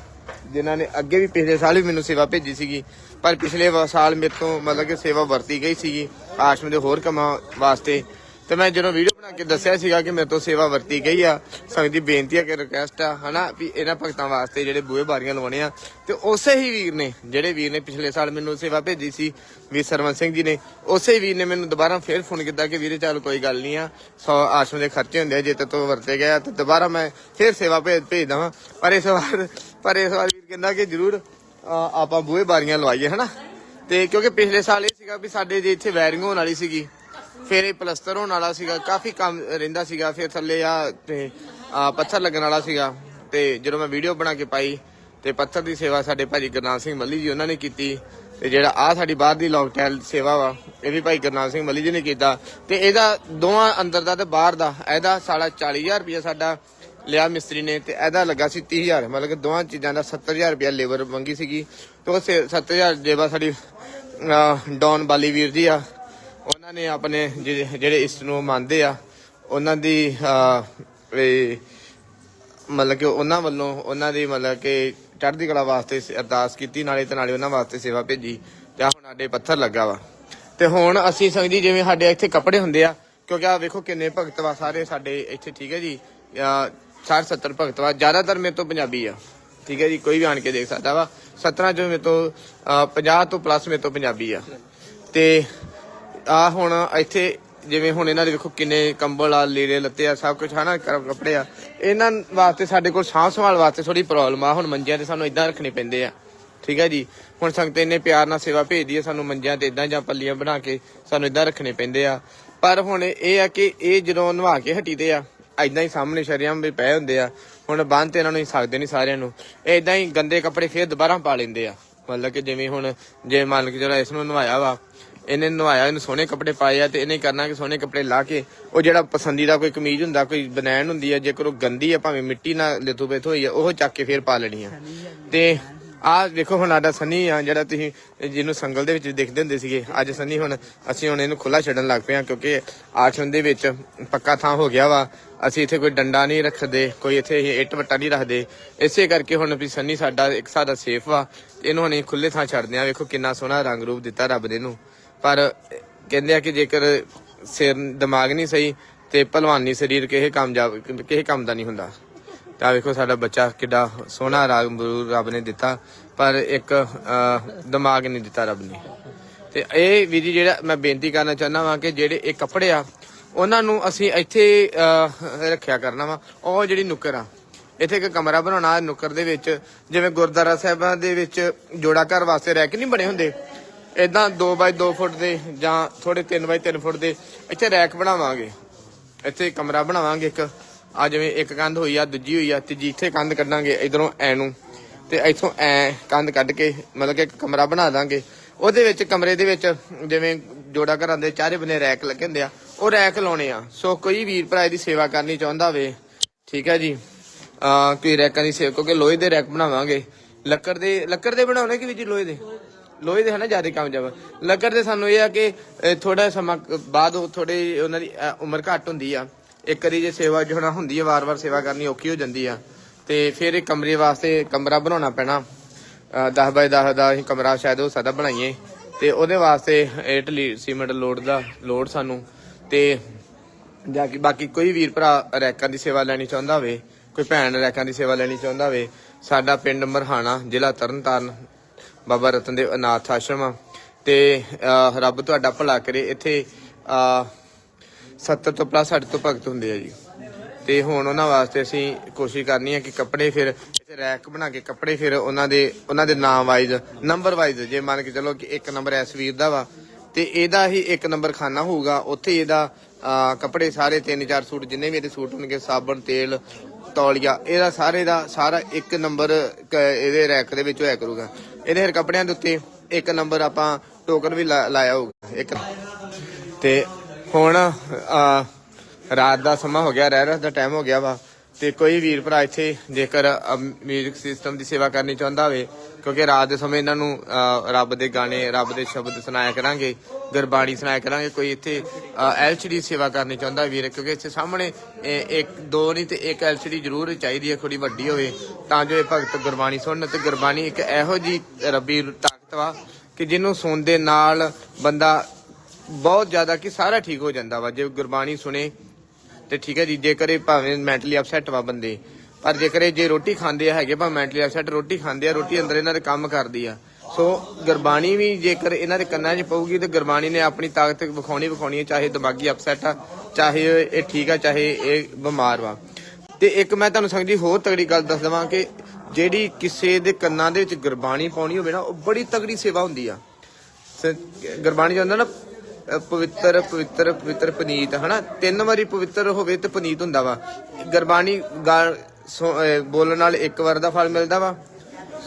ਜਿਨ੍ਹਾਂ ਨੇ ਅੱਗੇ ਵੀ ਪਿਛਲੇ ਸਾਲ ਵੀ ਮੈਨੂੰ ਸੇਵਾ ਭੇਜੀ ਸੀਗੀ, ਪਰ ਪਿਛਲੇ ਸਾਲ ਮੇਰੇ ਤੋਂ ਮਤਲਬ ਕਿ ਸੇਵਾ ਵਰਤੀ ਗਈ ਸੀਗੀ ਆਸ਼ਰਮ ਦੇ ਹੋਰ ਕੰਮਾਂ ਵਾਸਤੇ। ਤੇ ਮੈਂ ਜਦੋਂ ਵੀਡੀਓ ਕੇ ਦੱਸਿਆ ਸੀਗਾ ਕਿ ਮੇਰੇ ਤੋਂ ਸੇਵਾ ਵਰਤੀ ਗਈ ਆ। ਸੰਗਤ ਦੀ ਬੇਨਤੀ ਆ ਕਿ ਰਿਕਵੈਸਟ ਆ, ਹਨਾ, ਵੀ ਇਹਨਾਂ ਭਗਤਾਂ ਵਾਸਤੇ ਜਿਹੜੇ ਬੂਹੇ ਬਾਰੀਆਂ ਲਵਾਉਣੇ ਆ। ਤੇ ਉਸੇ ਹੀ ਵੀਰ ਨੇ, ਜਿਹੜੇ ਵੀਰ ਨੇ ਪਿਛਲੇ ਸਾਲ ਮੈਨੂੰ ਸੇਵਾ ਭੇਜੀ ਸੀ ਵੀ ਸਰਵਨ ਸਿੰਘ ਜੀ ਨੇ, ਉਸੇ ਵੀਰ ਨੇ ਮੈਨੂੰ ਦੁਬਾਰਾ ਫੇਰ ਫੋਨ ਕੀਤਾ ਕਿ ਵੀਰੇ ਚੱਲ ਕੋਈ ਗੱਲ ਨਹੀਂ ਆ, ਸੌ ਆਸ਼ਰਮ ਦੇ ਖਰਚੇ ਹੁੰਦੇ ਆ, ਜੇ ਤੇ ਤੋਂ ਵਰਤੇ ਗਏ ਆ ਤੇ ਦੁਬਾਰਾ ਮੈਂ ਫੇਰ ਸੇਵਾ ਭੇਜ ਭੇਜ ਦਵਾਂ। ਪਰ ਇਸ ਵਾਰ, ਪਰ ਇਸ ਵਾਰ ਵੀਰ ਕਹਿੰਦਾ ਕਿ ਜਰੂਰ ਆਪਾਂ ਬੂਹੇ ਬਾਰੀਆਂ ਲਵਾਈਏ, ਹਨਾ। ਤੇ ਕਿਉਂਕਿ ਪਿਛਲੇ ਸਾਲ ਇਹ ਸੀਗਾ ਵੀ ਸਾਡੇ ਜੇ ਇੱਥੇ ਵਾਇਰਿੰਗ ਹੋਣ ਵਾਲੀ ਸੀਗੀ ਫਿਰ ਇਹ ਪਲਸਤਰ ਹੋਣ ਵਾਲਾ ਸੀਗਾ ਕਾਫੀ ਕੰਮ ਰਹਿੰਦਾ ਸੀਗਾ ਫਿਰ ਥੱਲੇ ਆ ਤੇ ਆ ਪੱਥਰ ਲੱਗਣ ਵਾਲਾ ਸੀਗਾ ਤੇ ਜਦੋਂ ਮੈਂ ਵੀਡੀਓ ਬਣਾ ਕੇ ਪਾਈ ਤੇ ਪੱਥਰ ਦੀ ਸੇਵਾ ਸਾਡੇ ਭਾਜੀ ਗੁਰਨਾਮ ਸਿੰਘ ਮੱਲੀ ਜੀ ਉਹਨਾਂ ਨੇ ਕੀਤੀ ਤੇ ਜਿਹੜਾ ਆ ਸਾਡੀ ਬਾਹਰ ਦੀ ਲੌਕਟੈਲ ਸੇਵਾ ਵਾ ਇਹ ਵੀ ਭਾਈ ਗੁਰਨਾਮ ਸਿੰਘ ਮੱਲੀ ਜੀ ਨੇ ਕੀਤਾ ਤੇ ਇਹਦਾ ਦੋਵਾਂ ਅੰਦਰ ਦਾ ਤੇ ਬਾਹਰ ਦਾ ਇਹਦਾ ਸਾਲਾ 40000 ਰੁਪਇਆ ਸਾਡਾ ਲਿਆ ਮਿਸਤਰੀ ਨੇ ਤੇ ਇਹਦਾ ਲੱਗਾ ਸੀ 30000 ਮਤਲਬ ਕਿ ਦੋਵਾਂ ਚੀਜ਼ਾਂ ਦਾ 70000 ਰੁਪਇਆ ਲੇਬਰ ਮੰਗੀ ਸੀਗੀ ਤੇ ਉਹ 70000 ਜੇਬਾ ਸਾਡੀ ਅਹ, ਡੌਨ ਬਾਲੀ ਵੀਰ ਜੀ ਆ ਉਹਨਾਂ ਨੇ ਆਪਣੇ ਜਿਹੜੇ ਜਿਹੜੇ ਇਸ ਨੂੰ ਮੰਨਦੇ ਆ, ਉਹਨਾਂ ਦੀ ਮਤਲਬ ਕਿ ਉਹਨਾਂ ਵੱਲੋਂ ਉਹਨਾਂ ਦੀ ਮਤਲਬ ਕਿ ਚੜ੍ਹਦੀ ਕਲਾ ਵਾਸਤੇ ਅਰਦਾਸ ਕੀਤੀ, ਨਾਲੇ ਤੇ ਨਾਲੇ ਉਹਨਾਂ ਵਾਸਤੇ ਸੇਵਾ ਭੇਜੀ, ਤੇ ਹੁਣ ਸਾਡੇ ਪੱਥਰ ਲੱਗਾ ਵਾ। ਤੇ ਹੁਣ ਅਸੀਂ ਸੰਗ ਜੀ ਜਿਵੇਂ ਸਾਡੇ ਇੱਥੇ ਕੱਪੜੇ ਹੁੰਦੇ ਆ, ਕਿਉਂਕਿ ਆ ਵੇਖੋ ਕਿੰਨੇ ਭਗਤ ਵਾ, ਸਾਰੇ ਸਾਡੇ ਇੱਥੇ, ਠੀਕ ਹੈ ਜੀ? ਅਹ 60 70 ਭਗਤ ਵਾ, ਜ਼ਿਆਦਾਤਰ ਮੇਰੇ ਤੋਂ ਪੰਜਾਬੀ ਆ, ਠੀਕ ਹੈ ਜੀ? ਕੋਈ ਵੀ ਆਣ ਕੇ ਦੇਖ ਸਕਦਾ ਵਾ। 17 ਚੋਂ ਮੇਰੇ ਤੋਂ, ਅਹ 50 ਤੋਂ ਪਲੱਸ ਮੇਰੇ ਤੋਂ ਪੰਜਾਬੀ ਆ। ਤੇ ਆ ਹੁਣ ਇੱਥੇ ਜਿਵੇਂ ਹੁਣ ਇਹਨਾਂ ਦੇ ਵੇਖੋ ਕਿੰਨੇ ਕੰਬਲ ਆ, ਲੀੜੇ, ਲੱਤੇ ਆ, ਸਭ ਕੁਝ ਹਨਾ ਕ- ਕੱਪੜੇ ਆ। ਇਹਨਾਂ ਵਾਸਤੇ ਸਾਡੇ ਕੋਲ ਸਾਂਭ ਸੰਭਾਲ ਵਾਸਤੇ ਥੋੜੀ ਪ੍ਰੋਬਲਮ ਆ। ਹੁਣ ਮੰਜਿਆਂ ਤੇ ਸਾਨੂੰ ਇਦਾਂ ਰੱਖਣੇ ਪੈਂਦੇ ਆ। ਠੀਕ ਹੈ ਜੀ? ਹੁਣ ਸੰਗਤ ਇੰਨੇ ਪਿਆਰ ਨਾਲ ਸੇਵਾ ਭੇਜਦੀ ਹੈ ਸਾਨੂੰ ਮੰਜਿਆਂ ਤੇ ਇਦਾਂ ਜਾਂ ਪੱਲੀਆਂ ਬਣਾ ਕੇ ਸਾਨੂੰ ਇਦਾਂ ਰੱਖਣੇ ਪੈਂਦੇ ਆ। ਪਰ ਹੁਣ ਇਹ ਆ ਕਿ ਇਹ ਜਦੋਂ ਨਵਾ ਕੇ ਹਟੀ ਹਟੀਦੇ ਆ ਇਦਾਂ ਹੀ ਸਾਹਮਣੇ ਸ਼ਰਿਆਮ ਵੀ ਪਏ ਹੁੰਦੇ ਆ। ਹੁਣ ਬੰਨ ਤੇ ਇਹਨਾਂ ਨੂੰ ਹੀ ਸਕਦੇ ਨਹੀਂ ਸਾਰਿਆਂ ਨੂੰ। ਇਹ ਇਦਾਂ ਹੀ ਗੰਦੇ ਕੱਪੜੇ ਫੇਰ ਦੁਬਾਰਾ ਪਾ ਲੈਂਦੇ ਆ। ਮਤਲਬ ਕਿ ਜਿਵੇਂ ਹੁਣ ਜੇ ਮੰਨ ਕੇ ਜਿਹੜਾ ਇਸ ਨੂੰ ਨਵਾਇਆ ਵਾ ਇਹਨੇ ਨਵਾਇਆ, ਇਹਨੂੰ ਸੋਹਣੇ ਕੱਪੜੇ ਪਾਏ ਆ ਤੇ ਇਹਨੇ ਕਰਨਾ ਕਿ ਸੋਹਣੇ ਕੱਪੜੇ ਲਾ ਕੇ, ਉਹ ਜਿਹੜਾ ਪਸੰਦੀਦਾ ਕੋਈ ਕਮੀਜ਼ ਹੁੰਦਾ, ਕੋਈ ਬਨੈਣ ਹੁੰਦੀ ਆ, ਜੇਕਰ ਉਹ ਗੰਦੀ ਆ, ਭਾਵੇਂ ਮਿੱਟੀ ਨਾਲ ਲਿਥੂ ਪਿਥ ਹੋਈ ਆ, ਉਹ ਚੱਕ ਕੇ ਫੇਰ ਪਾ ਲੈਣੀ ਆ। ਤੇ ਆਹ ਦੇਖੋ ਹੁਣ ਸਾਡਾ ਸੰਨੀ ਆ, ਜਿਹੜਾ ਤੁਸੀਂ, ਜਿਹਨੂੰ ਸੰਗਲ ਦੇ ਵਿੱਚ ਦੇਖਦੇ ਹੁੰਦੇ ਸੀਗੇ, ਅੱਜ ਸੰਨੀ ਹੁਣ, ਅਸੀਂ ਹੁਣ ਇਹਨੂੰ ਖੁੱਲਾ ਛੱਡਣ ਲੱਗ ਪਏ ਆ, ਕਿਉਂਕਿ ਆਸ਼ਰਮ ਦੇ ਵਿੱਚ ਪੱਕਾ ਥਾਂ ਹੋ ਗਿਆ ਵਾ, ਅਸੀਂ ਇੱਥੇ ਕੋਈ ਡੰਡਾ ਨਹੀਂ ਰੱਖਦੇ, ਕੋਈ ਇੱਥੇ ਅਸੀਂ ਇੱਟ ਵੱਟਾ ਨਹੀਂ ਰੱਖਦੇ। ਇਸੇ ਕਰਕੇ ਹੁਣ ਵੀ ਸੰਨੀ ਸਾਡਾ ਇੱਕ ਸਾਡਾ ਸੇਫ ਵਾ, ਤੇ ਇਹਨੂੰ ਹੁਣ ਅਸੀਂ ਖੁੱਲੇ ਥਾਂ ਛੱਡਦੇ ਆ, ਵੇਖੋ ਕਿੰਨਾ ਸੋਹਣਾ ਰੰਗ ਰੂਪ ਦਿੱਤਾ ਰੱਬ ਨੇ। ਇਹਨੂੰ ਪਰ ਕਹਿੰਦੇ ਆ ਕਿ ਜੇਕਰ ਸਿਰ ਦਿਮਾਗ ਨਹੀਂ ਸਹੀ ਤੇ ਭਲਵਾਨੀ ਸਰੀਰ ਕਿਸੇ ਕਾਮਯਾਬ ਕਿਸੇ ਕੰਮ ਦਾ ਨਹੀਂ ਹੁੰਦਾ। ਤਾਂ ਵੇਖੋ ਸਾਡਾ ਬੱਚਾ ਕਿੱਡਾ ਸੋਹਣਾ ਰੰਗ ਰੱਬ ਨੇ ਦਿੱਤਾ, ਪਰ ਇੱਕ ਦਿਮਾਗ ਨਹੀਂ ਦਿੱਤਾ ਰੱਬ ਨੇ। ਤੇ ਇਹ ਵੀ ਜੀ ਜਿਹੜਾ ਮੈਂ ਬੇਨਤੀ ਕਰਨਾ ਚਾਹੁੰਦਾ ਵਾਂ ਕਿ ਜਿਹੜੇ ਇਹ ਕੱਪੜੇ ਆ, ਉਹਨਾਂ ਨੂੰ ਅਸੀਂ ਇੱਥੇ ਰੱਖਿਆ ਕਰਨਾ ਵਾ। ਉਹ ਜਿਹੜੀ ਨੁੱਕਰ ਆ, ਇੱਥੇ ਇੱਕ ਕਮਰਾ ਬਣਾਉਣਾ ਨੁੱਕਰ ਦੇ ਵਿੱਚ, ਜਿਵੇਂ ਗੁਰਦੁਆਰਾ ਸਾਹਿਬਾਂ ਦੇ ਵਿੱਚ ਜੋੜਾ ਘਰ ਵਾਸਤੇ ਰਹਿ ਕੇ ਨਹੀਂ ਬਣੇ ਹੁੰਦੇ ਇਦਾਂ 2 ਬਾਈ 2 ਫੁੱਟ ਦੇ ਜਾਂ ਥੋੜੇ 3 ਬਾਈ 3 ਫੁੱਟ ਦੇ ਇੱਥੇ ਰੈਕ ਬਣਾਵਾਂਗੇ। ਇੱਥੇ ਕਮਰਾ ਬਣਾਵਾਂਗੇ ਇੱਕ। ਆ ਜਿਵੇਂ ਇੱਕ ਕੰਧ ਹੋਈ ਆ, ਦੂਜੀ ਹੋਈ ਆ, ਤੀਜੀ ਇੱਥੇ ਕੰਧ ਕੱਢਾਂਗੇ, ਇਧਰੋਂ ਐ ਨੂੰ। ਤੇ ਇੱਥੋਂ ਐ ਕੰਧ ਕੱਢ ਕੇ ਮਤਲਬ ਕਿ ਇੱਕ ਕਮਰਾ ਬਣਾ ਦਾਂਗੇ। ਉਹਦੇ ਵਿੱਚ ਕਮਰੇ ਦੇ ਵਿੱਚ ਜਿਵੇਂ ਜੋੜਾ ਘਰਾਂ ਦੇ ਚਾਰੇ ਬਨੇ ਰੈਕ ਲੱਗੇ ਹੁੰਦੇ ਆ, ਉਹ ਰੈਕ ਲਾਉਣੇ ਆ। ਸੋ ਕੋਈ ਵੀਰ ਭਰਾ ਦੀ ਸੇਵਾ ਕਰਨੀ ਚਾਹੁੰਦਾ ਹੋਵੇ, ਠੀਕ ਹੈ ਜੀ? ਆ ਕੋਈ ਰੈਕਾਂ ਦੀ ਸੇਵਾ ਕਿਉਂਕਿ ਲੋਹੇ ਦੇ ਰੈਕ ਬਣਾਵਾਂਗੇ। ਲੱਕੜ ਦੇ ਲੱਕੜ ਦੇ ਬਣਾਉਣੇ ਕਿ ਵੀ ਜੀ ਲੋਹੇ ਦੇ? ਲੋਹੇ ਦੇ ਹਨਾ ਜ਼ਿਆਦਾ ਕਾਮਯਾਬ ਲੱਕੜ ਦੇ ਸਾਨੂੰ ਇਹ ਆ ਕਿ ਥੋੜਾ ਸਮਾਂ ਬਾਅਦ ਉਹ ਥੋੜੇ ਉਹਨਾਂ ਦੀ ਅ, ਉਮਰ ਘੱਟ ਹੁੰਦੀ ਆ। ਇੱਕ ਵਾਰੀ ਜੇ ਸੇਵਾ ਜੋ ਹੁੰਦੀ ਆ ਵਾਰ-ਵਾਰ ਸੇਵਾ ਕਰਨੀ ਔਖੀ ਹੋ ਜਾਂਦੀ ਆ। ਤੇ ਫਿਰ ਇਹ ਕਮਰੇ ਵਾਸਤੇ ਕਮਰਾ ਬਣਾਉਣਾ ਪੈਣਾ। 10 ਬਾਏ 10 ਦਾ ਅਸੀਂ ਕਮਰਾ ਸ਼ਾਇਦ ਉਹ ਸਾਦਾ ਬਣਾਈਏ। ਤੇ ਉਹਦੇ ਵਾਸਤੇ ਇਟਲੀ ਸੀਮੈਂਟ ਲੋਡ ਦਾ ਲੋਡ ਸਾਨੂੰ। ਤੇ ਜਾ ਕੇ ਬਾਕੀ ਕੋਈ ਵੀਰ ਭਰਾ ਰੈਕਾਂ ਦੀ ਸੇਵਾ ਲੈਣੀ ਚਾਹੁੰਦਾ ਹੋਵੇ ਕੋਈ ਭੈਣ ਰੈਕਾਂ ਦੀ ਸੇਵਾ ਲੈਣੀ ਚਾਹੁੰਦਾ ਹੋਵੇ ਸਾਡਾ ਪਿੰਡ ਮਰਹਾਣਾ ਜ਼ਿਲ੍ਹਾ ਤਰਨਤਾਰਨ ਬਾਬਾ ਰਤਨ ਦੇਵ ਅਨਾਥ ਆਸ਼ਰਮ ਆ। ਤੇ ਰੱਬ ਤੁਹਾਡਾ ਭਲਾ ਕਰੇ। ਇੱਥੇ ਅਹ, 70 ਤੋਂ ਪਲੱਸ ਸਾਡੇ ਤੋਂ ਭਗਤ ਹੁੰਦੇ ਆ ਜੀ। ਤੇ ਹੁਣ ਉਹਨਾਂ ਵਾਸਤੇ ਅਸੀਂ ਕੋਸ਼ਿਸ਼ ਕਰਨੀ ਹੈ ਕਿ ਕੱਪੜੇ ਫਿਰ ਇੱਥੇ ਰੈਕ ਬਣਾ ਕੇ ਕੱਪੜੇ ਫਿਰ ਉਹਨਾਂ ਦੇ ਉਹਨਾਂ ਦੇ ਨਾਮ ਵਾਈਜ਼ ਨੰਬਰ ਵਾਈਜ਼ ਜੇ ਮੰਨ ਕੇ ਚਲੋ ਕਿ ਇੱਕ ਨੰਬਰ ਐਸ ਵੀਰ ਦਾ ਵਾ। ਤੇ ਇਹਦਾ ਹੀ ਇੱਕ ਨੰਬਰ ਖਾਨਾ ਹੋਊਗਾ। ਉੱਥੇ ਇਹਦਾ ਕੱਪੜੇ ਸਾਰੇ ਤਿੰਨ ਚਾਰ ਸੂਟ ਜਿੰਨੇ ਵੀ ਇਹਦੇ ਸੂਟ ਹੋਣਗੇ ਸਾਬਣ ਤੇਲ ਤੌਲੀਆ ਇਹਦਾ ਸਾਰੇ ਦਾ ਸਾਰਾ ਇੱਕ ਨੰਬਰ ਇਹਦੇ ਰੈਕ ਦੇ ਵਿੱਚ ਹੋਇਆ ਕਰੂਗਾ। ਇਹਦੇ ਹਰ ਕੱਪੜਿਆਂ ਦੇ ਉੱਤੇ ਇੱਕ ਨੰਬਰ ਆਪਾਂ ਟੋਕਨ ਵੀ ਲਾ- ਲਾਇਆ ਹੋਊਗਾ ਇੱਕ। ਤੇ ਹੁਣ ਰਾਤ ਦਾ ਸਮਾਂ ਹੋ ਗਿਆ, ਰਹਿ ਰਹਿ ਦਾ ਟਾਈਮ ਹੋ ਗਿਆ ਵਾ। ਤੇ ਕੋਈ ਵੀਰ ਭਰਾ ਇੱਥੇ ਜੇਕਰ ਮਿਊਜ਼ਿਕ ਸਿਸਟਮ ਦੀ ਸੇਵਾ ਕਰਨੀ ਚਾਹੁੰਦਾ ਹੋਵੇ, ਕਿਉਂਕਿ ਰਾਤ ਦੇ ਸਮੇਂ ਇਹਨਾਂ ਨੂੰ ਰੱਬ ਦੇ ਗਾਣੇ, ਰੱਬ ਦੇ ਸ਼ਬਦ ਸੁਣਾਇਆ ਕਰਾਂਗੇ, ਗੁਰਬਾਣੀ ਸੁਣਾਇਆ ਕਰਾਂਗੇ, ਕੋਈ ਇੱਥੇ ਐਲਸੀਡੀ ਸੇਵਾ ਕਰਨੀ ਚਾਹੁੰਦਾ ਵੀਰ, ਕਿਉਂਕਿ ਇੱਥੇ ਸਾਹਮਣੇ ਇੱਕ, ਦੋ ਨਹੀਂ ਤੇ ਇੱਕ ਐਲਸੀਡੀ ਜ਼ਰੂਰ ਚਾਹੀਦੀ ਹੈ ਥੋੜੀ ਵੱਡੀ ਹੋਵੇ, ਤਾਂ ਜੋ ਇਹ ਭਗਤ ਗੁਰਬਾਣੀ ਸੁਣਨ ਤੇ ਗੁਰਬਾਣੀ ਇੱਕ ਇਹੋ ਜੀ ਰੱਬੀ ਤਾਕਤ ਵਾ ਕਿ ਜਿਹਨੂੰ ਸੁਣਨ ਦੇ ਨਾਲ ਬੰਦਾ ਬਹੁਤ ਜ਼ਿਆਦਾ ਕਿ ਸਾਰਾ ਠੀਕ ਹੋ ਜਾਂਦਾ ਵਾ, ਜੇ ਗੁਰਬਾਣੀ ਸੁਣੇ ਤੇ ਠੀਕ ਹੈ ਜੀ, ਜੇਕਰ ਇਹ ਭਾਵੇਂ ਮੈਂਟਲੀ ਅਪਸੈਟ ਵਾ ਬੰਦੇ, ਪਰ ਜੇਕਰ ਇਹ ਜੇ ਰੋਟੀ ਖਾਂਦੇ ਆ ਹੈਗੇ ਭਾਵੇਂ ਮੈਂਟਲੀ ਅਪਸੈਟ ਰੋਟੀ ਖਾਂਦੇ ਆ, ਰੋਟੀ ਅੰਦਰ ਇਹਨਾਂ ਦੇ ਕੰਮ ਕਰਦੀ ਆ। ਸੋ ਗੁਰਬਾਣੀ ਵੀ ਜੇਕਰ ਇਹਨਾਂ ਦੇ ਕੰਨਾਂ 'ਚ ਪਊਗੀ, ਤੇ ਗੁਰਬਾਣੀ ਨੇ ਆਪਣੀ ਤਾਕਤ ਵਿਖਾਉਣੀ ਵਿਖਾਉਣੀ ਹੈ ਚਾਹੇ ਦਿਮਾਗੀ ਅਪਸੈਟ ਆ, ਚਾਹੇ ਇਹ ਠੀਕ ਆ, ਚਾਹੇ ਇਹ ਬਿਮਾਰ ਵਾ। ਤੇ ਇੱਕ ਮੈਂ ਤੁਹਾਨੂੰ ਸੰਗਤ ਜੀ ਹੋਰ ਤਗੜੀ ਗੱਲ ਦੱਸ ਦਵਾਂ ਕਿ ਜਿਹੜੀ ਕਿਸੇ ਦੇ ਕੰਨਾਂ ਦੇ ਵਿੱਚ ਗੁਰਬਾਣੀ ਪਾਉਣੀ ਹੋਵੇ ਨਾ, ਉਹ ਬੜੀ ਤਗੜੀ ਸੇਵਾ ਹੁੰਦੀ ਆ। ਗੁਰਬਾਣੀ ਜਾਂਦਾ ਨਾ ਪਵਿੱਤਰ ਪਵਿੱਤਰ ਪਵਿੱਤਰ ਪਨੀਤ ਹਨਾ? ਤਿੰਨ ਵਾਰੀ ਪਵਿੱਤਰ ਹੋਵੇ ਤੇ ਪਨੀਤ ਹੁੰਦਾ ਵਾ। ਗੁਰਬਾਣੀ ਬੋਲਣ ਨਾਲ ਇੱਕ ਵਾਰ ਦਾ ਫਲ ਮਿਲਦਾ ਵਾ।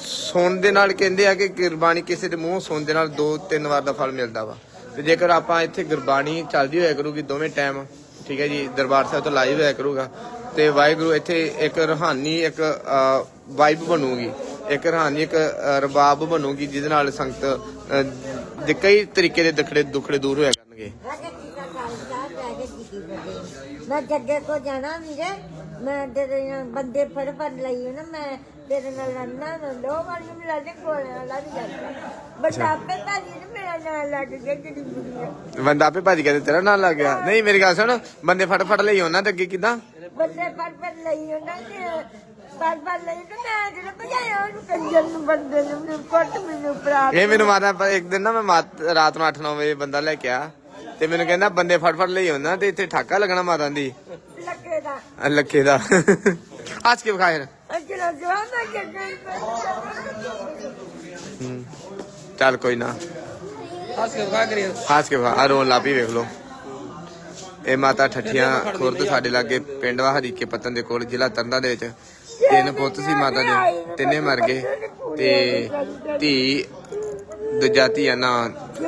ਸੁਣਨ ਦੇ ਨਾਲ ਕਹਿੰਦੇ ਆ ਕਿ ਗੁਰਬਾਣੀ ਕਿਸੇ ਦੇ ਮੂੰਹ ਸੁਣਨ ਦੇ ਨਾਲ ਦੋ ਤਿੰਨ ਵਾਰ ਦਾ ਫਲ ਮਿਲਦਾ ਵਾ। ਤੇ ਜੇਕਰ ਆਪਾਂ ਇੱਥੇ ਗੁਰਬਾਣੀ ਚੱਲਦੀ ਹੋਇਆ ਕਰੂਗੀ ਦੋਵੇਂ ਟਾਈਮ ਠੀਕ ਹੈ ਜੀ ਦਰਬਾਰ ਸਾਹਿਬ ਤੋਂ ਲਾਈਵ ਹੋਇਆ ਕਰੂਗਾ ਤੇ ਵਾਹਿਗੁਰੂ ਇੱਥੇ ਇੱਕ ਰੂਹਾਨੀ ਇੱਕ ਵਾਈਬ ਬਣੂਗੀ। ਇੱਕ ਰੂਹਾਨੀ ਇੱਕ ਰਬਾਬ ਬਣੂਗੀ ਜਿਹਦੇ ਨਾਲ ਸੰਗਤ ਅ, ਦੇ ਕਈ ਤਰੀਕੇ ਦੇ ਦੁਖੜੇ ਦੁਖੜੇ ਦੂਰ ਹੋਇਆ ਕਰਨਗੇ। ਦਾ ਕੀ ਮੈਂ ਜੱਗੇ ਕੋ ਜਾਣਾ ਵੀਰੇ ਮੈਂ ਤੇਰੇ ਨਾਲ ਬੰਦੇ ਫੜ ਫੜ ਲਈ ਨਾ ਮੈਂ ਤੇਰੇ ਨਾਲ ਲੜਨਾ ਨਾ ਲੋ ਵਾਲੀ ਨੂੰ ਲੜਨੇ ਕੋਲ ਲੜ ਜਾਂਦਾ ਬਟ ਆਪੇ ਭਾਜੀ ਨੇ ਮੇਰਾ ਨਾਲ ਲੱਗ ਗਿਆ ਕਿਹੜੀ ਬੁਰੀ ਬੰਦਾ ਆਪੇ ਭੱਜ ਤੇ ਤੇਰਾ ਨਾਂ ਲੱਗ ਗਿਆ। ਨਹੀਂ ਮੇਰੀ ਗੱਲ ਸੁਣ। ਬੰਦੇ ਫਟ ਫਟ ਲਈ ਉਹਨਾਂ ਤੇ ਅੱਗੇ ਕਿਦਾਂ? ਬੰਦੇ ਫੜ ਫੜ ਲਈ ਉਹਨਾਂ ਨੇ ਫੜ ਫੜ ਲਈ ਤੇ ਮੈਂ ਜਿਹੜਾ ਭਜਾਇਆ ਉਹਨੂੰ ਕੰਜਰ ਨੂੰ ਬੰਦੇ ਨੂੰ ਮੈਨੂੰ ਕੁੱਟ ਮੈਨੂੰ ਪ੍ਰਾਪਤ ਇਹ ਮੈਨੂੰ ਮਾਤਾ ਪ- ਇੱਕ ਦਿਨ ਨਾ ਮੈਂ ਮਾਤ- ਰਾਤ ਨੂੰ 8-9 ਵਜੇ ਬੰਦਾ ਲੈ ਕੇ ਆ ਤੇ ਮੈਨੂੰ ਕਹਿੰਦਾ ਬੰਦੇ ਫਟ ਫਟ ਲਈ ਉਹਨਾਂ ਤੇ ਇੱਥੇ ਠਾਕਾ ਲੱਗਣਾ ਮਾਤਾ ਦੀ। ਲੱਗੇ ਦਾ। ਆਹ ਲੱਕੇ ਦਾ। ਹੱਸ ਕੇ ਵਿਖਾ ਯਾਰ ਅਜਲਾ ਜਵਾਨ ਦਾ ਜੱਗੇ ਹੂੰ। ਚੱਲ ਕੋਈ ਨਾ। ਹੱਸ ਕੇ ਵਿਖਾ ਕਰੀ ਹੱਸ ਕੇ ਵਿਖਾ ਆ ਰੋਣ ਲਾਪੀ ਵੇਖ ਲੋ ਇਹ ਮਾਤਾ ਠੱਠੀਆਂ ਖੁਰਦ ਸਾਡੇ ਲਾਗੇ ਪਿੰਡ ਵਾ ਹਰੀਕੇ ਪਤਨ ਦੇ ਕੋਲ ਜ਼ਿਲ੍ਹਾ ਤਰਨਤਾਰਨ ਦੇ ਵਿੱਚ। ਤਿੰਨ ਪੁੱਤ ਸੀ ਮਾਤਾ ਦੇ ਤਿੰਨੇ ਮਰ ਗਏ ਤੇ ਧੀ ਦੂਜਾ ਧੀ ਆ ਨਾ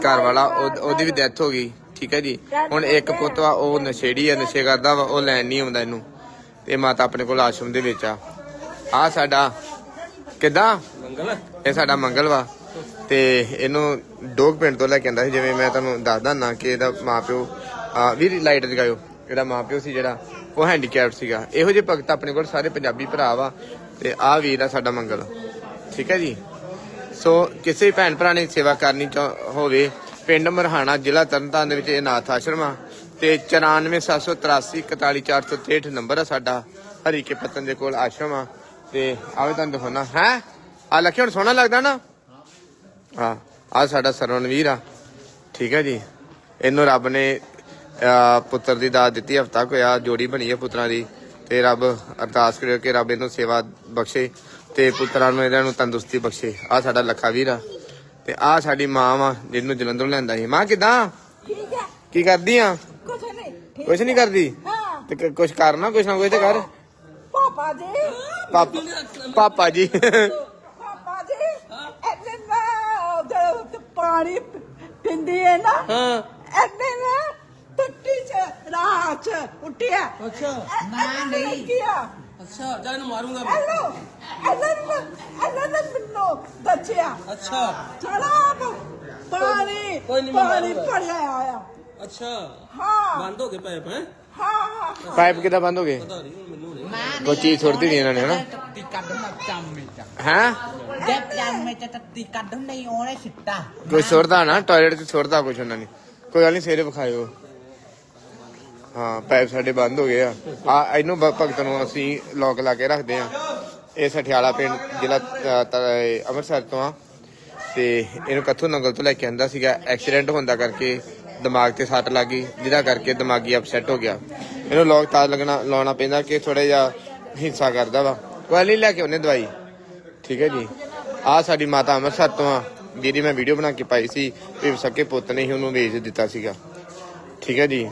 ਘਰ ਵਾਲਾ ਉਹ- ਉਹਦੀ ਵੀ ਡੈਥ ਹੋ ਗਈ ਠੀਕ ਹੈ ਜੀ। ਹੁਣ ਇੱਕ ਪੁੱਤ ਵਾ ਉਹ ਨਸ਼ੇੜੀ ਆ ਨਸ਼ੇ ਕਰਦਾ ਵਾ ਉਹ ਲੈਣ ਨਹੀਂ ਆਉਂਦਾ ਇਹਨੂੰ। ਤੇ ਮਾਤਾ ਆਪਣੇ ਕੋਲ ਆਸ਼ਰਮ ਦੇ ਵਿੱਚ ਆ। ਆ ਸਾਡਾ ਕਿਦਾਂ? ਮੰਗਲ? ਇਹ ਸਾਡਾ ਮੰਗਲ ਵਾ। ਤੇ ਇਹਨੂੰ ਡੋਗ ਪਿੰਡ ਤੋਂ ਲੈ ਕੇ ਆਂਦਾ ਸੀ ਜਿਵੇਂ ਮੈਂ ਤੁਹਾਨੂੰ ਦੱਸਦਾ ਨਾ ਕਿ ਇਹਦਾ ਮਾਪਿਓ ਆ, ਵੀਰ ਲਾਈਟ ਜਗਾਇਓ। ਇਹਦਾ ਮਾਪਿਓ ਸੀ, ਜਿਹੜਾ ਉਹ ਹੈਂਡੀਕੈਪਡ ਸੀਗਾ। ਇਹੋ ਜਿਹੇ ਭਗਤ ਆਪਣੇ ਕੋਲ ਸਾਰੇ ਪੰਜਾਬੀ ਭਰਾ ਵਾ ਤੇ ਆ ਵੀਰ ਆ ਸਾਡਾ ਮੰਗਲ। ਠੀਕ ਹੈ ਜੀ? ਸੋ ਕਿਸੇ ਭੈਣ ਭਰਾ ਨੇ ਸੇਵਾ ਕਰਨੀ ਚਾਹ- ਹੋਵੇ, ਪਿੰਡ ਮਰਹਾਣਾ, ਜ਼ਿਲ੍ਹਾ ਤਰਨਤਾਰਨ ਦੇ ਵਿੱਚ ਇਹ ਅਨਾਥ ਆਸ਼ਰਮ ਆ। ਤੇ 94783 41463 ਨੰਬਰ ਆ ਸਾਡਾ ਹਰੀਕੇ ਪਤਨ ਦੇ ਕੋਲ ਆਸ਼ਰਮ ਆ। ਤੇ ਆਵੇ ਤੁਹਾਨੂੰ ਦਿਖਾਉਣਾ। ਹੈ? ਆ ਲੱਖੀ, ਹੁਣ ਸੋਹਣਾ ਲੱਗਦਾ ਨਾ? ਹਾਂ। ਆ ਸਾਡਾ ਸਰਵਣਵੀਰ ਆ। ਠੀਕ ਹੈ ਜੀ? ਇਹਨੂੰ ਰੱਬ ਨੇ ਪੁੱਤਰ ਦੀ ਦਾਤ ਦਿੱਤੀ ਹਫਤਾ ਹੋਇਆ ਜੋੜੀ ਬਣੀ ਹੈ ਪੁੱਤਰਾਂ ਦੀ ਤੇ ਰੱਬ ਅਰਦਾਸ ਕਰਿਓ ਕਿ ਰੱਬ ਇਹਨੂੰ ਸੇਵਾ ਬਖਸ਼ੇ ਤੇ ਪੁੱਤਰਾਂ ਨੂੰ ਇਹਨਾਂ ਨੂੰ ਤੰਦਰੁਸਤੀ ਬਖਸ਼ੇ। ਆ ਸਾਡਾ ਲੱਖਾ ਵੀਰ ਆ ਤੇ ਆ ਸਾਡੀ ਮਾਂ ਵਾ ਜਿਹਨੂੰ ਜਲੰਧਰੋਂ ਲੈਂਦਾ ਸੀ। ਮਾਂ ਕਿਦਾਂ? ਠੀਕ ਹੈ। ਕੀ ਕਰਦੀ ਆ? ਕੁਛ ਨਹੀਂ ਠੀਕ ਕੁਛ ਨਹੀਂ ਕਰਦੀ? ਹਾਂ। ਤੇ ਕੁਛ ਕਰਨਾ ਕੁਛ ਨਾ ਕੁਛ ਤੇ ਕਰ। ਪਾਪਾ ਜੀ। ਪਾਪਾ ਪਾਪਾ ਜੀ। ਪਾਪਾ ਜੀ ਐਨੇ ਮੈਂ ਉਹਦੇ ਪਾਣੀ ਪਿੰਦੀ ਹੈ ਨਾ ਹਾਂ। ਐਨੇ ਨਾ ਟੁੱਟੀ ਚ ਅੱਛਾ ਨਾ ਨਹੀਂ। ਕੀਆ ਅੱਛਾ ਜਾ ਇਹਨੂੰ ਮਾਰੂੰਗਾ ਮੈਂ। ਹੈਲੋ ਅੱਛਾ। ਪਾਣੀ ਕੋਈ ਨੀ, ਮੈਂ ਪਾਣੀ ਮਾਰੂੰਗਾ। ਭਰਿਆ ਆਇਆ। ਅੱਛਾ। ਹਾਂ। ਬੰਦ ਹੋ ਗਏ ਪੈਪ ਹੈ? ਹਾਂ ਹਾਂ ਪਾਈਪ ਕਿਦਾਂ ਬੰਦ ਹੋ ਗਏ? ਪਤਾ ਨਹੀਂ ਹੁਣ ਮੈਨੂੰ ਨਹੀਂ ਕੋਈ ਚੀਜ਼ ਛੋੜਦੀ ਨਹੀਂ ਇਹਨਾਂ ਨੇ ਹਨਾ? ਤੱਤੀ ਕੱਢਣਾ ਚਾਮੇ ਚ। ਹੈ? ਜੇ ਚਾਮੇ ਚ ਤੱਤੀ ਕੱਢਣ ਨਹੀਂ ਉਹਨੇ ਸਿੱਟਾ। ਕੋਈ ਸੁੱਟਦਾ ਨਾ ਟਾਇਲਟ 'ਚ ਸੁੱਟਦਾ ਕੁਛ ਉਹਨਾਂ ਨੇ। ਕੋਈ ਗੱਲ ਨਹੀਂ ਸਵੇਰੇ ਵਿਖਾਇਓ। ਹਾਂ ਪਾਈਪ ਸਾਡੇ ਬੰਦ ਹੋ ਗਏ ਆ। ਆ ਇਹਨੂੰ ਭ- ਭਗਤ ਨੂੰ ਅਸੀਂ ਲੋਕ ਲਾ ਕੇ ਰੱਖਦੇ ਆ। ਇਹ ਸਠਿਆਲਾ ਪਿੰਡ ਜ਼ਿਲ੍ਹਾ ਅ, ਤ- ਅੰਮ੍ਰਿਤਸਰ ਤੋਂ ਆ। ਤੇ ਇਹਨੂੰ ਕੱਥੋਂ ਨੰਗਲ ਤੋਂ ਲੈ ਕੇ ਆਂਦਾ ਸੀਗਾ। ਐਕਸੀਡੈਂਟ ਹੁੰਦਾ ਕਰਕੇ ਦਿਮਾਗ ਤੇ ਸੱਟ ਲੱਗ ਗਈ ਜਿਹਦਾ ਕਰਕੇ ਦਿਮਾਗੀ ਅਪਸੈਟ ਹੋ ਗਿਆ। ਇਹਨੂੰ ਲੋਕ ਤਾਂ ਲੱਗਣਾ ਲਾਉਣਾ ਪੈਂਦਾ ਕਿ ਥੋੜਾ ਜਿਹਾ ਹਿੰਸਾ ਕਰਦਾ ਵਾ। ਕੋਈ ਨਹੀਂ ਲੈ ਕੇ ਉਹਨੇ ਦਵਾਈ। ਠੀਕ ਹੈ ਜੀ। ਆ ਸਾਡੀ ਮਾਤਾ ਅੰਮ੍ਰਿਤਸਰ ਤੋਂ ਆ। ਜਿਹਦੀ ਮੈਂ ਵੀਡੀਓ ਬਣਾ ਕੇ ਪਾਈ ਸੀ ਵੀ ਸਕੇ ਪੁੱਤ ਨੇ ਹੀ ਉਹਨੂੰ ਵੇਚ ਦਿੱਤਾ ਸੀਗਾ। ਠੀਕ ਹੈ ਜੀ।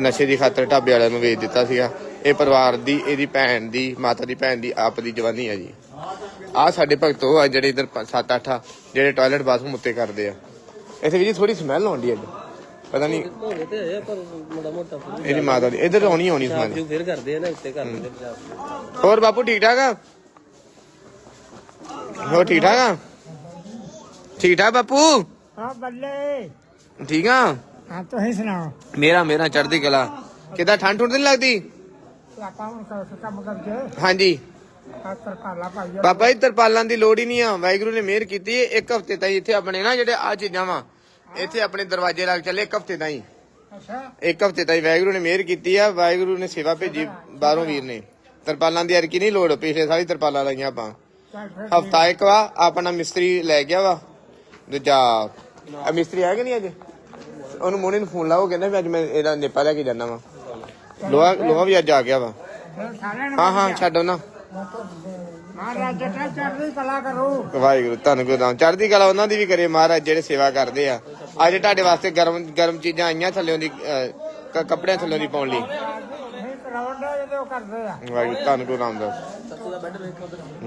ਨਸ਼ੇ ਦੀ ਖਾਤਰ ਢਾਬੇ ਵਾਲਿਆਂ ਨੂੰ ਵੇਚ ਦਿੱਤਾ ਸੀਗਾ। ਇਹ ਪਰਿਵਾਰ ਦੀ ਇਹਦੀ ਭੈਣ ਦੀ ਮਾਤਾ ਦੀ ਭੈਣ ਦੀ ਆਪ ਦੀ ਜਵਾਨੀ ਹੈ ਜੀ। ਆ ਸਾਡੇ ਭਗਤ ਉਹ ਆ ਜਿਹੜੇ ਇਧਰ 7-8 ਆ ਜਿਹੜੇ ਟਾਇਲਟ ਬਾਥਰੂਮ ਉੱਤੇ ਕਰਦੇ ਆ। ਇੱਥੇ ਵੀ ਜੀ ਥੋੜੀ ਸਮੈਲ ਆਉਂਦੀ ਅੱਜ ਪਤਾ ਨਹੀਂ ਤੇ ਹੈ ਪਰ ਮੋਟਾ ਇਹਦੀ ਮਾਤਾ ਦੀ ਇਧਰ ਆਉਣੀ ਆਉਣੀ ਸਮੈਲ ਜੋ ਫਿਰ ਕਰਦੇ ਆ ਨਾ ਉੱਤੇ ਕਰ ਦਿੰਦੇ ਪੰਜਾਬ ਹੋਰ ਬਾਪੂ ਠੀਕ ਠਾਕ ਆ? ਹੋਰ ਠੀਕ ਠਾਕ ਆ? ਠੀਕ ਠਾਕ ਬਾਪੂ? ਹਾਂ ਬੱਲੇ। ਠੀਕ ਆ? ਹਾਂ ਤੁਸੀਂ ਸੁਣਾਓ? ਮੇਰਾ ਮੇਰਾ ਚੜ੍ਹਦੀ ਕਲਾ। ਕਿਦਾਂ ਠੰਡ ਠੁੰਡ ਨਹੀਂ ਲੱਗਦੀ? ਆਪਾਂ ਹੁਣ ਕਰ ਕੰਮ ਕਰਕੇ ਹਾਂਜੀ। ਬਾਬਾ ਜੀ ਤਰਪਾਲਾਂ ਦੀ ਲੋੜ ਹੀ ਨਹੀਂ ਆ। ਵਾਹਿਗੁਰੂ ਨੇ ਮਿਹਰ ਕੀਤੀ ਹੈ ਇੱਕ ਹਫ਼ਤੇ ਤਾਈਂ ਇੱਥੇ ਆਪਣੇ ਨਾ ਜਿਹੜੇ ਆ ਚੀਜ਼ਾਂ ਵਾ ਇੱਥੇ ਆਪਣੇ ਦਰਵਾਜ਼ੇ ਲੱਗ ਚੱਲੇ ਇੱਕ ਹਫ਼ਤੇ ਤਾਈਂ। ਅੱਛਾ। ਇੱਕ ਹਫ਼ਤੇ ਤਾਈਂ ਵਾਹਿਗੁਰੂ ਨੇ ਮਿਹਰ ਕੀਤੀ ਆ ਵਾਹਿਗੁਰੂ ਨੇ ਸੇਵਾ ਭੇਜੀ ਬਾਹਰੋਂ ਵੀਰ ਨੇ। ਤਰਪਾਲਾਂ ਦੀ ਅਰਕੀ ਨਹੀਂ ਲੋੜ ਪਿਛਲੇ ਸਾਲੀ ਤਰਪਾਲਾਂ ਲਾਈਆਂ ਆਪਾਂ। ਚੱਲ ਫਿਰ ਹਫਤਾ ਇੱਕ ਵਾ ਆਪਣਾ ਮਿਸਤਰੀ ਲੈ ਗਿਆ ਵਾ। ਦੂਜਾ ਆ ਮਿਸਤਰੀ ਆਇਆ ਕਿ ਨਹੀਂ ਅੱਜ? ਉਹਨੂੰ ਮੋਨੇ ਨੂੰ ਫੋਨ ਲਾਓ ਕਹਿੰਦਾ ਵੀ ਅੱਜ ਮੈਂ ਇਹਦਾ ਨੇਪਾ ਲੈ ਕੇ ਜਾਣਾ ਵਾ। ਲੋਹਾ ਲੋਹਾ ਵੀ ਅੱਜ ਆ ਗਿਆ ਵਾ। ਹਾਂ ਹਾਂ ਛੱਡੋ ਨਾ ਮਹਾਰਾਜ ਜਟਾ ਚੜ੍ਹਦੀ ਕਲਾ ਕਰੋ। ਵਾਹਿਗੁਰੂ ਧੰਨ ਗੁਰੂ ਰਾਮ ਚੜ੍ਹਦੀ ਕਲਾ ਉਹਨਾਂ ਦੀ ਵੀ ਕਰੇ ਮਹਾਰਾਜ ਜਿਹੜੇ ਸੇਵਾ ਕਰਦੇ ਆ। ਅੱਜ ਤੁਹਾਡੇ ਵਾਸਤੇ ਗਰਮ ਗਰਮ ਚੀਜ਼ਾਂ ਆਈਆਂ ਥੱਲਿਓਂ ਦੀ ਅਹ, ਕ- ਕੱਪੜਿਆਂ ਥੱਲਿਓਂ ਦੀ ਪਾਉਣ ਲਈ। ਨਹੀਂ ਕਰਾਉਣ ਦਾ ਜਦੋਂ ਕਰਦੇ ਆ। ਵਾਹਿਗੁਰੂ ਧੰਨ ਗੁਰੂ ਰਾਮਦਾਸ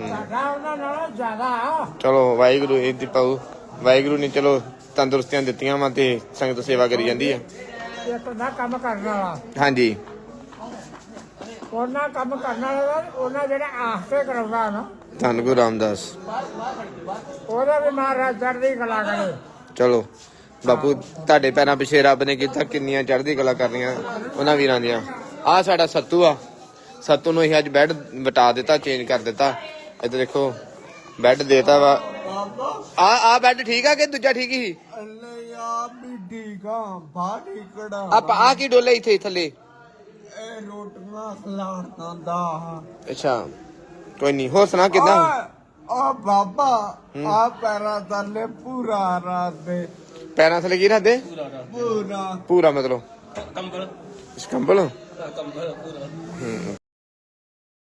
ਸਾਡਾ ਉਹਨਾਂ ਨਾਲੋਂ ਜ਼ਿਆਦਾ। ਆ। ਚਲੋ ਵਾਹਿਗੁਰੂ ਇਹ ਦੀ ਪਾਉ ਵਾਹਿਗੁਰੂ ਨੇ ਚਲੋ ਤੰਦਰੁਸਤੀਆਂ ਦਿੱਤੀਆਂ ਵਾ ਤੇ ਸੰਗਤ ਸੇਵਾ ਕਰੀ ਜਾਂਦੀ ਆ। ਇੱਕ ਨਾ ਕੰਮ ਕਰਨ ਵਾਲਾ। ਹਾਂਜੀ। ਉਹਨਾਂ ਕੰਮ ਕਰਨ ਵਾਲਾ ਉਹਨਾਂ ਜਿਹੜਾ ਕੇ ਕਰਾਉਂਦਾ ਨਾ। ਧੰਨ ਗੁਰੂ ਰਾਮਦਾਸ। ਉਹਦਾ ਵੀ ਮਹਾਰਾਜ ਚੜ੍ਹਦੀ ਕਲਾ ਕਰੇ। ਚਲੋ ਬਾਪੂ ਤੁਹਾਡੇ ਪੈਰਾਂ ਪਿਛੇ ਰੱਬ ਨੇ ਕੀਤਾ ਕਿੰਨੀਆਂ ਚੜ੍ਹਦੀ ਕਲਾ ਕਰਨੀਆਂ ਉਹਨਾਂ ਵੀਰਾਂ ਦੀਆਂ। ਆ ਸਾਡਾ ਸੱਤੂ ਆ। ਸੱਤੂ ਨੂੰ ਅਸੀਂ ਅੱਜ ਬੈੱਡ ਵਟਾ ਦਿੱਤਾ ਚੇਂਜ ਕਰ ਦਿੱਤਾ। ਇੱਧਰ ਦੇਖੋ ਬੈੱਡ ਦੇਤਾ ਵਾ। ਆ ਆ ਬੈੱਡ ਠੀਕ ਆ ਕਿ ਦੂਜਾ ਠੀਕ ਹੀ? ਅੱਲੇ ਆ ਵੀ ਠੀਕ ਆ ਬਾਹਰੀ ਕੜਾ ਆ। ਆ ਕੀ ਡੋਲੇ ਇੱਥੇ ਥੱਲੇ? ਇਹ ਰੋਟੀਆਂ ਖਲਾਣ ਦਾ ਅੱਛਾ ਕੋਈ ਨਹੀਂ ਹੋਰ ਸੁਣਾ ਕਿਦਾਂ? ਆ ਬਾਬਾ ਆ ਪੈਰਾਂ ਥੱਲੇ ਪੂਰਾ ਰਾਤ ਦੇ। ਪੈਰਾਂ ਥੱਲੇ ਕੀ ਰੱਖਦੇ? ਪੂਰਾ ਪੂਰਾ ਮਤਲਬ? ਕੰਬਲ। ਕੰਬਲ? ਕੰਬਲ ਪੂਰਾ ਹੂੰ